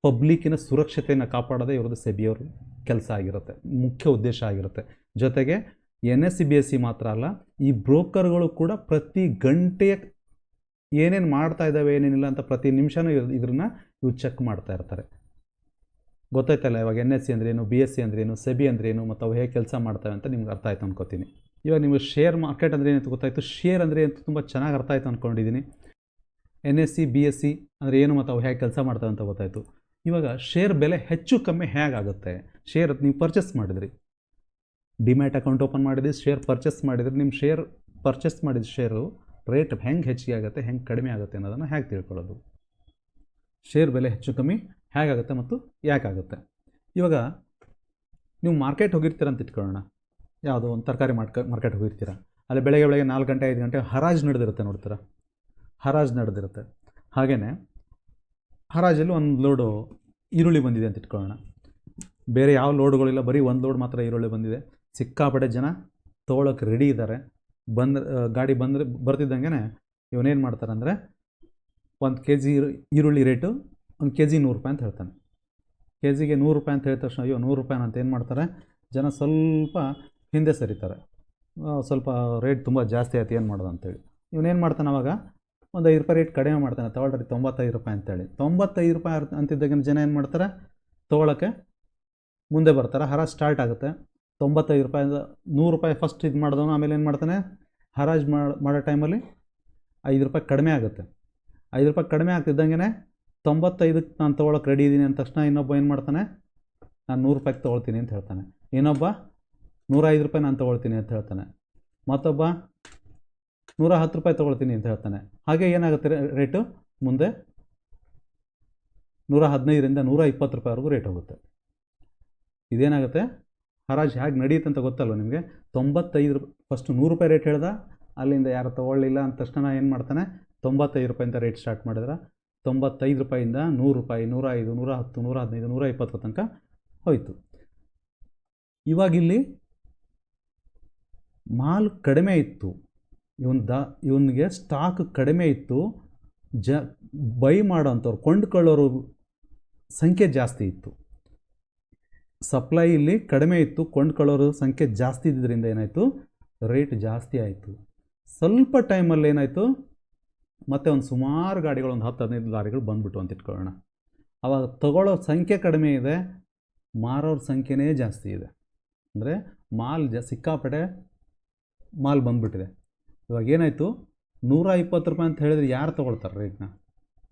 ಪಬ್ಲಿಕ್ಕಿನ ಸುರಕ್ಷತೆಯನ್ನು ಕಾಪಾಡೋದೇ ಇವ್ರದ್ದು ಸೆಬಿಯವರು ಕೆಲಸ ಆಗಿರುತ್ತೆ. ಮುಖ್ಯ ಉದ್ದೇಶ ಆಗಿರುತ್ತೆ. ಜೊತೆಗೆ N S C B S C ಮಾತ್ರ ಅಲ್ಲ, ಈ ಬ್ರೋಕರ್ಗಳು ಕೂಡ ಪ್ರತಿ ಗಂಟೆಯ ಏನೇನು ಮಾಡ್ತಾ ಇದ್ದಾವೆ, ಏನೇನಿಲ್ಲ ಅಂತ ಪ್ರತಿ ನಿಮಿಷನೂ ಇದ್ರನ್ನ ಇವು ಚೆಕ್ ಮಾಡ್ತಾ ಇರ್ತಾರೆ. ಗೊತ್ತಾಯ್ತಲ್ಲ ಇವಾಗ ಎನ್ ಎಸ್ ಸಿ ಅಂದ್ರೇನು ಬಿ ಎಸ್ ಸಿ ಅಂದ್ರೇನು ಸೆಬಿ ಅಂದ್ರೇನು, ಮತ್ತು ಅವು ಹೇಗೆ ಕೆಲಸ ಮಾಡ್ತವೆ ಅಂತ ನಿಮ್ಗೆ ಅರ್ಥ ಆಯ್ತು ಅನ್ಕೋತೀನಿ. ಇವಾಗ ನಿಮಗೆ ಶೇರ್ ಮಾರ್ಕೆಟ್ ಅಂದರೆ ಏನಂತ ಗೊತ್ತಾಯಿತು? ಶೇರ್ ಅಂದರೆ ಅಂತ ತುಂಬ ಚೆನ್ನಾಗಿ ಅರ್ಥ ಆಯ್ತು ಅಂದ್ಕೊಂಡಿದ್ದೀನಿ N S C B S C ಅಂದರೆ ಏನು ಮತ್ತು ಅವು ಹೇಗೆ ಕೆಲಸ ಮಾಡ್ತವೆ ಅಂತ ಗೊತ್ತಾಯಿತು. ಇವಾಗ ಶೇರ್ ಬೆಲೆ ಹೆಚ್ಚು ಕಮ್ಮಿ ಹೇಗಾಗುತ್ತೆ? ಶೇರ್ ನೀವು ಪರ್ಚೇಸ್ ಮಾಡಿದ್ರಿ. ಡಿಮ್ಯಾಟ್ ಅಕೌಂಟ್ ಓಪನ್ ಮಾಡಿದ್ರಿ ಶೇರ್ ಪರ್ಚೇಸ್ ಮಾಡಿದ್ರಿ ನಿಮ್ಮ ಶೇರ್ ಪರ್ಚೇಸ್ ಮಾಡಿದ ಶೇರು ರೇಟ್ ಹೆಂಗೆ ಹೆಚ್ಚಿಗೆ ಆಗುತ್ತೆ, ಹೆಂಗೆ ಕಡಿಮೆ ಆಗುತ್ತೆ ಅನ್ನೋದನ್ನು ಹೇಗೆ ತಿಳ್ಕೊಳ್ಳೋದು. ಶೇರ್ ಬೆಲೆ ಹೆಚ್ಚು ಕಮ್ಮಿ ಹೇಗಾಗುತ್ತೆ ಮತ್ತು ಯಾಕಾಗುತ್ತೆ ಇವಾಗ ನೀವು ಮಾರ್ಕೆಟ್ ಹೋಗಿರ್ತೀರ ಅಂತ ಇಟ್ಕೊಳ್ಳೋಣ. ಯಾವುದೋ ಒಂದು ತರಕಾರಿ ಮಾರ್ಕ ಮಾರ್ಕೆಟ್ ಹೋಗಿರ್ತೀರ. ಅಲ್ಲಿ ಬೆಳಗ್ಗೆ ಬೆಳಗ್ಗೆ ನಾಲ್ಕು ಗಂಟೆ, ಐದು ಗಂಟೆ ಹರಾಜು ನಡೆದಿರುತ್ತೆ ನೋಡ್ತೀರ. ಹರಾಜು ನಡೆದಿರುತ್ತೆ. ಹಾಗೆಯೇ ಹರಾಜಲ್ಲಿ ಒಂದು ಲೋಡು ಈರುಳ್ಳಿ ಬಂದಿದೆ ಅಂತ ಇಟ್ಕೊಳ್ಳೋಣ. ಬೇರೆ ಯಾವ ಲೋಡ್ಗಳಿಲ್ಲ, ಬರೀ ಒಂದು ಲೋಡ್ ಮಾತ್ರ ಈರುಳ್ಳಿ ಬಂದಿದೆ. ಸಿಕ್ಕಾಪಟ್ಟೆ ಜನ ತೊಗೊಳಕ್ಕೆ ರೆಡಿ ಇದ್ದಾರೆ ಬಂದ ಗಾಡಿ ಬಂದರೆ ಬರ್ತಿದ್ದಂಗೆ ಇವನೇನು ಮಾಡ್ತಾರೆ ಅಂದರೆ ಒಂದು ಕೆ ಜಿ ಈರುಳ್ಳಿ ರೇಟು ಒಂದು ಕೆ ಜಿ ನೂರು ರೂಪಾಯಿ ಅಂತ ಹೇಳ್ತಾನೆ. ಕೆ ಜಿಗೆ ನೂರು ರೂಪಾಯಿ ಅಂತ ಹೇಳಿದ ತಕ್ಷಣ ಅಯ್ಯೋ ನೂರು ರೂಪಾಯಿ ಅಂತ ಏನು ಮಾಡ್ತಾರೆ? ಜನ ಸ್ವಲ್ಪ ಹಿಂದೆ ಸರಿತಾರೆ. ಸ್ವಲ್ಪ ರೇಟ್ ತುಂಬ ಜಾಸ್ತಿ ಆಯ್ತು, ಏನು ಮಾಡೋದು ಅಂತೇಳಿ. ಇವನೇನು ಮಾಡ್ತಾನೆ ಅವಾಗ? ಒಂದು ಐದು ರೂಪಾಯಿ ರೇಟ್ ಕಡಿಮೆ ಮಾಡ್ತಾನೆ, ತೊಗೊಳ್ರಿ ತೊಂಬತ್ತೈದು ರೂಪಾಯಿ ಅಂತೇಳಿ. ತೊಂಬತ್ತೈದು ರೂಪಾಯಿ ಅಂತಿದ್ದಾಗಿನ ಅಂತಿದ್ದಾಗ ಜನ ಏನು ಮಾಡ್ತಾರೆ? ತೊಗೊಳಕ್ಕೆ ಮುಂದೆ ಬರ್ತಾರೆ, ಹರ ಸ್ಟಾರ್ಟ್ ಆಗುತ್ತೆ. ತೊಂಬತ್ತೈದು ರೂಪಾಯಿಂದ ನೂರು ರೂಪಾಯಿ ಫಸ್ಟ್ ಇದು ಮಾಡಿದವನು, ಆಮೇಲೆ ಏನು ಮಾಡ್ತಾನೆ? ಹರಾಜ್ ಮಾಡೋ ಟೈಮಲ್ಲಿ ಐದು ರೂಪಾಯಿ ಕಡಿಮೆ ಆಗುತ್ತೆ. ಐದು ರೂಪಾಯಿ ಕಡಿಮೆ ಆಗ್ತಿದ್ದಂಗೆ ತೊಂಬತ್ತೈದಕ್ಕೆ ನಾನು ತೊಗೊಳಕ್ಕೆ ರೆಡಿ ಇದ್ದೀನಿ ಅಂದ ತಕ್ಷಣ ಇನ್ನೊಬ್ಬ ಏನು ಮಾಡ್ತಾನೆ? ನಾನು ನೂರು ರೂಪಾಯಿಗೆ ತೊಗೊಳ್ತೀನಿ ಅಂತ ಹೇಳ್ತಾನೆ. ಇನ್ನೊಬ್ಬ ನೂರೈದು ರೂಪಾಯಿ ನಾನು ತೊಗೊಳ್ತೀನಿ ಅಂತ ಹೇಳ್ತಾನೆ. ಮತ್ತೊಬ್ಬ ನೂರ ಹತ್ತು ರೂಪಾಯಿ ತೊಗೊಳ್ತೀನಿ ಅಂತ ಹೇಳ್ತಾನೆ. ಹಾಗೆ ಏನಾಗುತ್ತೆ ರೇಟು ಮುಂದೆ ನೂರ ಹದಿನೈದರಿಂದ ನೂರ ಇಪ್ಪತ್ತು ರೂಪಾಯಿವರೆಗೂ ರೇಟ್ ಹೋಗುತ್ತೆ. ಇದೇನಾಗುತ್ತೆ? ಹರಾಜು ಹೇಗೆ ನಡೆಯುತ್ತೆ ಅಂತ ಗೊತ್ತಲ್ವ ನಿಮಗೆ? ತೊಂಬತ್ತೈದು ಫಸ್ಟು ನೂರು ರೂಪಾಯಿ ರೇಟ್ ಹೇಳ್ದ, ಅಲ್ಲಿಂದ ಯಾರು ತೊಗೊಳ್ಳಿಲ್ಲ ಅಂದ ತಕ್ಷಣ ಏನು ಮಾಡ್ತಾನೆ, ತೊಂಬತ್ತೈದು ರೂಪಾಯಿಂದ ರೇಟ್ ಸ್ಟಾರ್ಟ್ ಮಾಡಿದ್ರೆ, ತೊಂಬತ್ತೈದು ರೂಪಾಯಿಂದ ನೂರು ರೂಪಾಯಿ ನೂರ ಐದು ನೂರ ಹತ್ತು ನೂರ ಹದಿನೈದು ನೂರ ಇಪ್ಪತ್ತು ತನಕ ಹೋಯಿತು. ಇವಾಗಿಲ್ಲಿ ಮಾಲ್ ಕಡಿಮೆ ಇತ್ತು, ಇವನ್ ದ, ಇವನಿಗೆ ಸ್ಟಾಕ್ ಕಡಿಮೆ ಇತ್ತು, ಜ ಬೈ ಮಾಡೋಂಥವ್ರು ಕೊಂಡ್ಕೊಳ್ಳೋರು ಸಂಖ್ಯೆ ಜಾಸ್ತಿ ಇತ್ತು. ಸಪ್ಲೈ ಇಲ್ಲಿ ಕಡಿಮೆ ಇತ್ತು, ಕೊಂಡ್ಕೊಳ್ಳೋರು ಸಂಖ್ಯೆ ಜಾಸ್ತಿ ಇದ್ದಿದ್ದರಿಂದ ಏನಾಯಿತು? ರೇಟ್ ಜಾಸ್ತಿ ಆಯಿತು. ಸ್ವಲ್ಪ ಟೈಮಲ್ಲಿ ಏನಾಯಿತು? ಮತ್ತೆ ಒಂದು ಸುಮಾರು ಗಾಡಿಗಳು, ಒಂದು ಹತ್ತು, ಹದಿನೈದು ಗಾಡಿಗಳು ಬಂದ್ಬಿಟ್ಟು ಅಂತ ಇಟ್ಕೊಳ್ಳೋಣ. ಅವಾಗ ತಗೊಳ್ಳೋ ಸಂಖ್ಯೆ ಕಡಿಮೆ ಇದೆ, ಮಾರೋರ ಸಂಖ್ಯೆನೇ ಜಾಸ್ತಿ ಇದೆ. ಅಂದರೆ ಮಾಲ್ ಜ, ಸಿಕ್ಕಾಪಟ್ಟೆ ಮಾಲ್ ಬಂದುಬಿಟ್ಟಿದೆ. ಇವಾಗ ಏನಾಯಿತು? ನೂರ ಇಪ್ಪತ್ತು ರೂಪಾಯಿ ಅಂತ ಹೇಳಿದ್ರೆ ಯಾರು ತೊಗೊಳ್ತಾರೆ ರೇಟ್ನ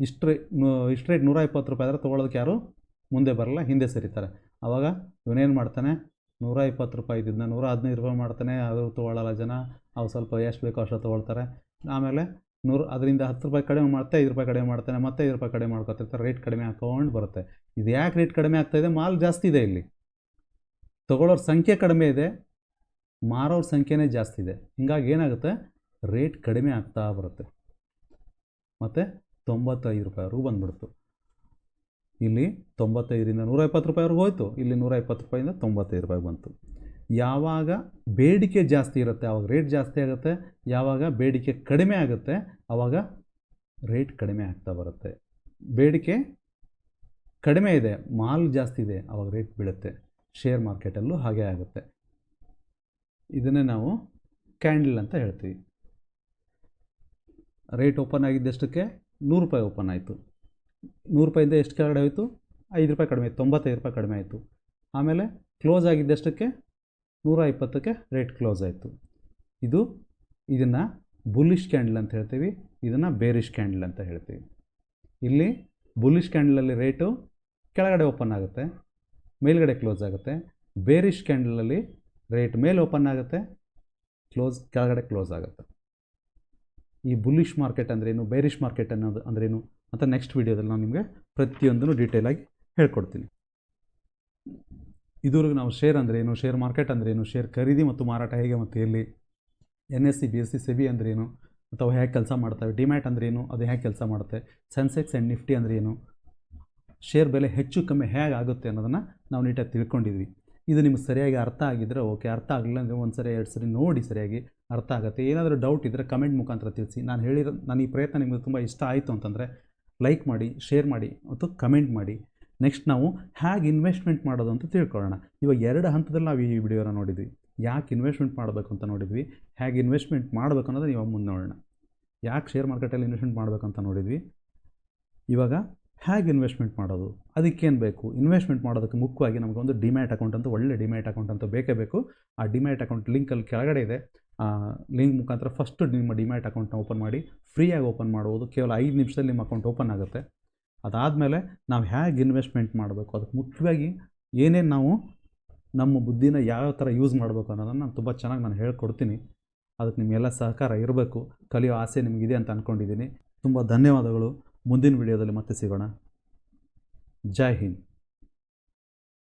ಇಷ್ಟು ರೇ ಇಷ್ಟು ರೇಟ್ ನೂರ ಇಪ್ಪತ್ತು ರೂಪಾಯಿ ಆದರೆ ತೊಗೊಳೋದಕ್ಕೆ ಯಾರು? ಮುಂದೆ ಬರಲ್ಲ, ಹಿಂದೆ ಸರಿತಾರೆ. ಆವಾಗ ಇವನೇನು ಮಾಡ್ತಾನೆ? ನೂರ ಇಪ್ಪತ್ತು ರೂಪಾಯಿ ಇದ್ದಿದ್ದನ್ನ ನೂರ ಹದಿನೈದು ರೂಪಾಯಿ ಮಾಡ್ತಾನೆ ಅದು ತೊಗೊಳ್ಳಲ್ಲ ಜನ, ಅವು ಸ್ವಲ್ಪ ಎಷ್ಟು ಬೇಕೋ ಅಷ್ಟು ತೊಗೊಳ್ತಾರೆ. ಆಮೇಲೆ ನೂರು, ಅದರಿಂದ ಹತ್ತು ರೂಪಾಯಿ ಕಡಿಮೆ ಮಾಡ್ತಾ, ಐದು ರೂಪಾಯಿ ಕಡಿಮೆ ಮಾಡ್ತಾನೆ, ಮತ್ತೆ ಐದು ರೂಪಾಯಿ ಕಡಿಮೆ ಮಾಡ್ಕೊತಿರ್ತಾರೆ ರೇಟ್ ಕಡಿಮೆ ಹಾಕೊಂಡು ಬರುತ್ತೆ. ಇದು ಯಾಕೆ ರೇಟ್ ಕಡಿಮೆ ಆಗ್ತಾ ಇದೆ? ಮಾಲ್ ಜಾಸ್ತಿ ಇದೆ ಇಲ್ಲಿ. ತೊಗೊಳ್ಳೋರ ಸಂಖ್ಯೆ ಕಡಿಮೆ ಇದೆ, ಮಾರೋರ ಸಂಖ್ಯೆನೇ ಜಾಸ್ತಿ ಇದೆ. ಹಿಂಗಾಗಿ ಏನಾಗುತ್ತೆ? ರೇಟ್ ಕಡಿಮೆ ಆಗ್ತಾ ಬರುತ್ತೆ. ಮತ್ತು ತೊಂಬತ್ತೈದು ರೂಪಾಯಿವರೆಗೂ ಬಂದ್ಬಿಡ್ತು. ಇಲ್ಲಿ ತೊಂಬತ್ತೈದರಿಂದ ನೂರ ಇಪ್ಪತ್ತು ರೂಪಾಯಿವರೆಗೂ ಹೋಯಿತು. ಇಲ್ಲಿ ನೂರ ಇಪ್ಪತ್ತು ರೂಪಾಯಿಂದ ತೊಂಬತ್ತೈದು ರೂಪಾಯಿ ಬಂತು. ಯಾವಾಗ ಬೇಡಿಕೆ ಜಾಸ್ತಿ ಇರುತ್ತೆ ಆವಾಗ ರೇಟ್ ಜಾಸ್ತಿ ಆಗುತ್ತೆ, ಯಾವಾಗ ಬೇಡಿಕೆ ಕಡಿಮೆ ಆಗುತ್ತೆ ಆವಾಗ ರೇಟ್ ಕಡಿಮೆ ಆಗ್ತಾ ಬರುತ್ತೆ. ಬೇಡಿಕೆ ಕಡಿಮೆ ಇದೆ, ಮಾಲ್ ಜಾಸ್ತಿ ಇದೆ ಆವಾಗ ರೇಟ್ ಬೀಳುತ್ತೆ. ಶೇರ್ ಮಾರ್ಕೆಟಲ್ಲೂ ಹಾಗೆ ಆಗುತ್ತೆ. ಇದನ್ನೇ ನಾವು ಕ್ಯಾಂಡಲ್ ಅಂತ ಹೇಳ್ತೀವಿ. ರೇಟ್ ಓಪನ್ ಆಗಿದ್ದಷ್ಟಕ್ಕೆ ನೂರು ರೂಪಾಯಿ ಓಪನ್ ಆಯಿತು. ನೂರು ರೂಪಾಯಿಂದ ಎಷ್ಟು ಕೆಳಗಡೆ ಆಯಿತು ಐದು ರೂಪಾಯಿ ಕಡಿಮೆ ಆಯಿತು, ತೊಂಬತ್ತೈದು ರೂಪಾಯಿ ಕಡಿಮೆ ಆಯಿತು. ಆಮೇಲೆ ಕ್ಲೋಸ್ ಆಗಿದ್ದಷ್ಟಕ್ಕೆ ನೂರ ಇಪ್ಪತ್ತಕ್ಕೆ ರೇಟ್ ಕ್ಲೋಸ್ ಆಯಿತು. ಇದು ಇದನ್ನು ಬುಲ್ಲಿಶ್ ಕ್ಯಾಂಡಲ್ ಅಂತ ಹೇಳ್ತೀವಿ, ಇದನ್ನು ಬೇರಿಶ್ ಕ್ಯಾಂಡಲ್ ಅಂತ ಹೇಳ್ತೀವಿ. ಇಲ್ಲಿ ಬುಲ್ಲಿಶ್ ಕ್ಯಾಂಡಲಲ್ಲಿ ರೇಟು ಕೆಳಗಡೆ ಓಪನ್ ಆಗುತ್ತೆ, ಮೇಲ್ಗಡೆ ಕ್ಲೋಸ್ ಆಗುತ್ತೆ. ಬೇರಿಶ್ ಕ್ಯಾಂಡಲಲ್ಲಿ ರೇಟ್ ಮೇಲೆ ಓಪನ್ ಆಗುತ್ತೆ, ಕ್ಲೋಸ್ ಕೆಳಗಡೆ ಕ್ಲೋಸ್ ಆಗುತ್ತೆ. ಈ ಬುಲ್ಲಿಶ್ ಮಾರ್ಕೆಟ್ ಅಂದ್ರೇನು ಬೇರಿಶ್ ಮಾರ್ಕೆಟ್ ಅನ್ನೋದು ಅಂದ್ರೇನು ಅಂತ ನೆಕ್ಸ್ಟ್ ವೀಡಿಯೋದಲ್ಲಿ ನಾನು ನಿಮಗೆ ಪ್ರತಿಯೊಂದನ್ನು ಡೀಟೇಲಾಗಿ ಹೇಳ್ಕೊಡ್ತೀನಿ. ಇದುವರೆಗೂ ನಾವು ಶೇರ್ ಏನು? ಶೇರ್ ಮಾರ್ಕೆಟ್ ಅಂದ್ರೇನು ಶೇರ್ ಖರೀದಿ ಮತ್ತು ಮಾರಾಟ ಹೇಗೆ ಮತ್ತು ಎಲ್ಲಿ? N S C B S C SEBI ಅಂದ್ರೇನು ಅಥವಾ ಹೇಗೆ ಕೆಲಸ ಮಾಡ್ತವೆ? ಡಿಮ್ಯಾಟ್ ಅಂದ್ರೇನು ಅದು ಹೇಗೆ ಕೆಲಸ ಮಾಡುತ್ತೆ? ಸೆನ್ಸೆಕ್ಸ್ ಆ್ಯಂಡ್ ನಿಫ್ಟಿ ಅಂದ್ರೇನು ಶೇರ್ ಬೆಲೆ ಹೆಚ್ಚು ಕಮ್ಮಿ ಹೇಗೆ ಆಗುತ್ತೆ ಅನ್ನೋದನ್ನು ನಾವು ನೀಟಾಗಿ ತಿಳ್ಕೊಂಡಿದ್ವಿ. ಇದು ನಿಮ್ಗೆ ಸರಿಯಾಗಿ ಅರ್ಥ ಆಗಿದ್ದರೆ ಓಕೆ ಅರ್ಥ ಆಗಲಿಲ್ಲ ಅಂದರೆ ಒಂದು ಸರಿ, ಎರಡು ಸರಿ ನೋಡಿ ಸರಿಯಾಗಿ ಅರ್ಥ ಆಗುತ್ತೆ. ಏನಾದರೂ ಡೌಟ್ ಇದ್ದರೆ ಕಮೆಂಟ್ ಮುಖಾಂತರ ತಿಳಿಸಿ. ನಾನು ಹೇಳಿರೋ, ನಾನು ಈ ಪ್ರಯತ್ನ ನಿಮಗೆ ತುಂಬ ಇಷ್ಟ ಆಯಿತು ಅಂತಂದರೆ ಲೈಕ್ ಮಾಡಿ ಶೇರ್ ಮಾಡಿ ಮತ್ತು ಕಮೆಂಟ್ ಮಾಡಿ. ನೆಕ್ಸ್ಟ್ ನಾವು ಹೇಗೆ ಇನ್ವೆಸ್ಟ್ಮೆಂಟ್ ಮಾಡೋದು ಅಂತ ತಿಳ್ಕೊಳ್ಳೋಣ. ಇವಾಗ ಎರಡು ಹಂತದಲ್ಲಿ ನಾವು ಈ ವಿಡಿಯೋನ ನೋಡಿದ್ವಿ. ಯಾಕೆ ಇನ್ವೆಸ್ಟ್ಮೆಂಟ್ ಮಾಡಬೇಕು ಅಂತ ನೋಡಿದ್ವಿ. ಹೇಗೆ ಇನ್ವೆಸ್ಟ್ಮೆಂಟ್ ಮಾಡಬೇಕು ಅನ್ನೋದನ್ನು ಇವಾಗ ಮುಂದೆ ನೋಡೋಣ. ಯಾಕೆ ಶೇರ್ ಮಾರ್ಕೆಟಲ್ಲಿ ಇನ್ವೆಸ್ಟ್ಮೆಂಟ್ ಮಾಡಬೇಕಂತ ನೋಡಿದ್ವಿ. ಇವಾಗ ಹೇಗೆ ಇನ್ವೆಸ್ಟ್ಮೆಂಟ್ ಮಾಡೋದು? ಅದಕ್ಕೇನು ಬೇಕು? ಇನ್ವೆಸ್ಟ್ಮೆಂಟ್ ಮಾಡೋದಕ್ಕೆ ಮುಖ್ಯವಾಗಿ ನಮಗೊಂದು ಡಿಮ್ಯಾಟ್ ಅಕೌಂಟ್ ಅಂತ, ಒಳ್ಳೆ ಡಿಮ್ಯಾಟ್ ಅಕೌಂಟ್ ಅಂತ ಬೇಕೇ ಬೇಕು. ಆ ಡಿಮ್ಯಾಟ್ ಅಕೌಂಟ್ ಲಿಂಕಲ್ಲಿ ಕೆಳಗಡೆ ಇದೆ. ಆ ಲಿಂಕ್ ಮುಖಾಂತರ ಫಸ್ಟ್ ನಿಮ್ಮ ಡಿಮ್ಯಾಟ್ ಅಕೌಂಟ್ನ ಓಪನ್ ಮಾಡಿ ಫ್ರೀಯಾಗಿ ಓಪನ್ ಮಾಡ್ಬೋದು. ಕೇವಲ ಐದು ನಿಮಿಷದಲ್ಲಿ ನಿಮ್ಮ ಅಕೌಂಟ್ ಓಪನ್ ಆಗುತ್ತೆ. ಅದಾದಮೇಲೆ ನಾವು ಹೇಗೆ ಇನ್ವೆಸ್ಟ್ಮೆಂಟ್ ಮಾಡಬೇಕು? ಅದಕ್ಕೆ ಮುಖ್ಯವಾಗಿ ಏನೇನು ನಾವು ನಮ್ಮ ಬುದ್ಧಿನ ಯಾವ ಥರ ಯೂಸ್ ಮಾಡಬೇಕು ಅನ್ನೋದನ್ನು ನಾನು ತುಂಬ ಚೆನ್ನಾಗಿ ನಾನು ಹೇಳ್ಕೊಡ್ತೀನಿ. ಅದಕ್ಕೆ ನಿಮಗೆಲ್ಲ ಸಹಕಾರ ಇರಬೇಕು. ಕಲಿಯೋ ಆಸೆ ನಿಮಗಿದೆ ಅಂತ ಅಂದ್ಕೊಂಡಿದ್ದೀನಿ ತುಂಬ ಧನ್ಯವಾದಗಳು. ಮುಂದಿನ ವಿಡಿಯೋದಲ್ಲಿ ಮತ್ತೆ ಸಿಗೋಣ. ಜೈ ಹಿಂದ್.